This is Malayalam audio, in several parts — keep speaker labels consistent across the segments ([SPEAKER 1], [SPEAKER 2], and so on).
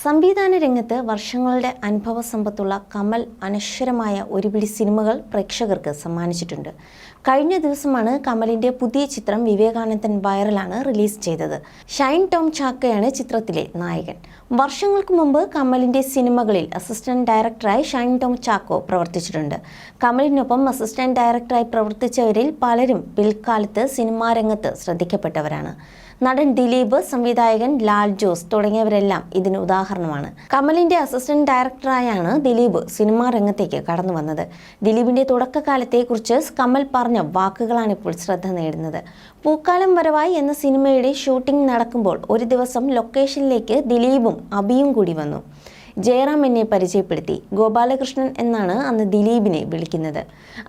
[SPEAKER 1] സംവിധാന രംഗത്ത് വർഷങ്ങളുടെ അനുഭവ സമ്പത്തുള്ള കമൽ അനശ്വരമായ ഒരുപിടി സിനിമകൾ പ്രേക്ഷകർക്ക് സമ്മാനിച്ചിട്ടുണ്ട്. കഴിഞ്ഞ ദിവസമാണ് കമലിന്റെ പുതിയ ചിത്രം വിവേകാനന്ദൻ വൈറലാണ് റിലീസ് ചെയ്തത്. ഷൈൻ ടോം ചാക്കയാണ് ചിത്രത്തിലെ നായകൻ. വർഷങ്ങൾക്ക് മുമ്പ് കമലിന്റെ സിനിമകളിൽ അസിസ്റ്റന്റ് ഡയറക്ടറായി ഷൈൻ ടോം ചാക്കോ പ്രവർത്തിച്ചിട്ടുണ്ട്. കമലിനൊപ്പം അസിസ്റ്റന്റ് ഡയറക്ടറായി പ്രവർത്തിച്ചവരിൽ പലരും പിൽക്കാലത്ത് സിനിമാ രംഗത്ത് ശ്രദ്ധിക്കപ്പെട്ടവരാണ്. നടൻ ദിലീപ് സംവിധായകൻ ലാൽ ജോസ് തുടങ്ങിയവരെല്ലാം ഇതിന് ഉദാഹരണമാണ്. കമലിന്റെ അസിസ്റ്റന്റ് ഡയറക്ടറായാണ് ദിലീപ് സിനിമാ രംഗത്തേക്ക് കടന്നു വന്നത്. ദിലീപിന്റെ തുടക്കകാലത്തെക്കുറിച്ച് കമൽ പറഞ്ഞ വാക്കുകളാണ് ഇപ്പോൾ ശ്രദ്ധ നേടുന്നത്. പൂക്കാലം വരവായി എന്ന സിനിമയുടെ ഷൂട്ടിംഗ് നടക്കുമ്പോൾ ഒരു ദിവസം ലൊക്കേഷനിലേക്ക് ദിലീപും അബിയും കൂടി വന്നു. ജയറാം എന്നെ പരിചയപ്പെടുത്തി. ഗോപാലകൃഷ്ണൻ എന്നാണ് അന്ന് ദിലീപിനെ വിളിക്കുന്നത്.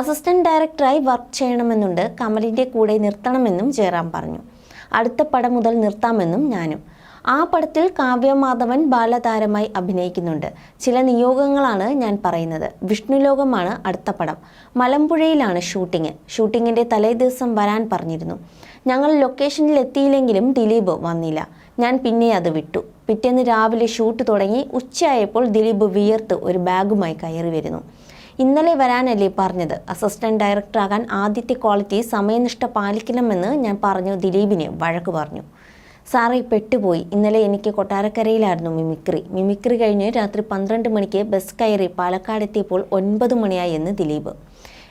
[SPEAKER 1] അസിസ്റ്റന്റ് ഡയറക്ടറായി വർക്ക് ചെയ്യണമെന്നുണ്ട് കമലിന്റെ കൂടെ നിർത്തണമെന്നും ജയറാം പറഞ്ഞു. അടുത്ത പടം മുതൽ നിർത്താമെന്നും ഞാനും. ആ പടത്തിൽ കാവ്യമാധവൻ ബാലതാരമായി അഭിനയിക്കുന്നുണ്ട്. ചില നിയോഗങ്ങളാണ് ഞാൻ പറയുന്നത്. വിഷ്ണുലോകമാണ് അടുത്ത പടം. മലമ്പുഴയിലാണ് ഷൂട്ടിംഗ് ഷൂട്ടിങ്ങിന്റെ തലേദിവസം വരാൻ പറഞ്ഞിരുന്നു. ഞങ്ങൾ ലൊക്കേഷനിൽ എത്തിയില്ലെങ്കിലും ദിലീപ് വന്നില്ല. ഞാൻ പിന്നെ അത് വിട്ടു. പിറ്റേന്ന് രാവിലെ ഷൂട്ട് തുടങ്ങി ഉച്ചയായപ്പോൾ ദിലീപ് വിയർത്ത് ഒരു ബാഗുമായി കയറി വരുന്നു. ഇന്നലെ വരാനല്ലേ പറഞ്ഞത്? അസിസ്റ്റന്റ് ഡയറക്ടറാകാൻ ആദ്യത്തെ ക്വാളിറ്റി സമയനിഷ്ഠ പാലിക്കണമെന്ന് ഞാൻ പറഞ്ഞു ദിലീപിനെ വഴക്ക് പറഞ്ഞു. സാറേ പെട്ടുപോയി. ഇന്നലെ എനിക്ക് കൊട്ടാരക്കരയിലായിരുന്നു മിമിക്രി. മിമിക്രി കഴിഞ്ഞ് രാത്രി പന്ത്രണ്ട് മണിക്ക് ബസ് കയറി പാലക്കാട് എത്തിയപ്പോൾ ഒൻപത് മണിയായി എന്ന് ദിലീപ്.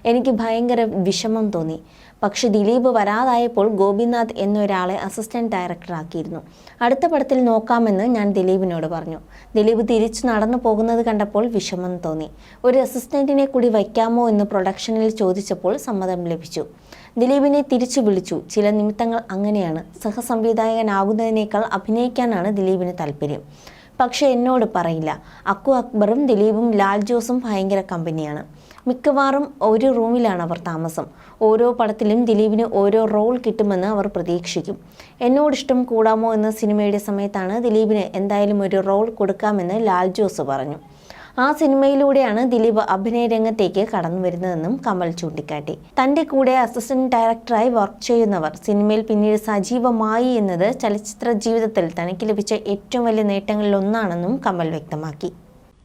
[SPEAKER 1] എനിക്ക് ഭയങ്കര വിഷമം തോന്നി. പക്ഷെ ദിലീപ് വരാതായപ്പോൾ ഗോപിനാഥ് എന്നൊരാളെ അസിസ്റ്റന്റ് ഡയറക്ടറാക്കിയിരുന്നു അടുത്ത പടത്തിൽ നോക്കാമെന്ന് ഞാൻ ദിലീപിനോട് പറഞ്ഞു. ദിലീപ് തിരിച്ചു നടന്നു പോകുന്നത് കണ്ടപ്പോൾ വിഷമം തോന്നി. ഒരു അസിസ്റ്റന്റിനെ കൂടി വയ്ക്കാമോ എന്ന് പ്രൊഡക്ഷനിൽ ചോദിച്ചപ്പോൾ സമ്മതം ലഭിച്ചു. ദിലീപിനെ തിരിച്ചു വിളിച്ചു. ചില നിമിത്തങ്ങൾ അങ്ങനെയാണ്. സഹസംവിധായകനാകുന്നതിനേക്കാൾ അഭിനയിക്കാനാണ് ദിലീപിന് താല്പര്യം. പക്ഷെ എന്നോട് പറയില്ല. അക്കു അക്ബറും ദിലീപും ലാൽ ജോസും ഭയങ്കര കമ്പനിയാണ്. മിക്കവാറും ഒരു റൂമിലാണ് അവർ താമസം. ഓരോ പടത്തിലും ദിലീപിന് ഓരോ റോൾ കിട്ടുമെന്ന് അവർ പ്രതീക്ഷിക്കും. എന്നോടിഷ്ടം കൂടാമോ എന്ന സിനിമയുടെ സമയത്താണ് ദിലീപിന് എന്തായാലും ഒരു റോൾ കൊടുക്കാമെന്ന് ലാൽ ജോസ് പറഞ്ഞു. ആ സിനിമയിലൂടെയാണ് ദിലീപ് അഭിനയ രംഗത്തേക്ക് കടന്നു വരുന്നതെന്നും കമൽ ചൂണ്ടിക്കാട്ടി തന്റെ കൂടെ അസിസ്റ്റന്റ് ഡയറക്ടറായി വർക്ക് ചെയ്യുന്നവർ സിനിമയിൽ പിന്നീട് സജീവമായി എന്നത് ചലച്ചിത്ര ജീവിതത്തിൽ തനിക്ക് ലഭിച്ച ഏറ്റവും വലിയ നേട്ടങ്ങളിൽ ഒന്നാണെന്നും കമൽ വ്യക്തമാക്കി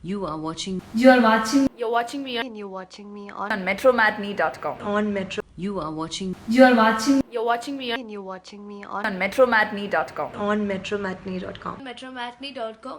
[SPEAKER 2] You are watching
[SPEAKER 3] You are watching
[SPEAKER 4] You're watching me on,
[SPEAKER 5] and you're watching me on,
[SPEAKER 4] on metromatney.com.
[SPEAKER 5] on Metro
[SPEAKER 2] you are watching
[SPEAKER 3] you are watching
[SPEAKER 4] You're watching me on,
[SPEAKER 5] and you're watching me on
[SPEAKER 4] on metromatney.com.
[SPEAKER 5] on metromatney.com.
[SPEAKER 4] Metromatney.com.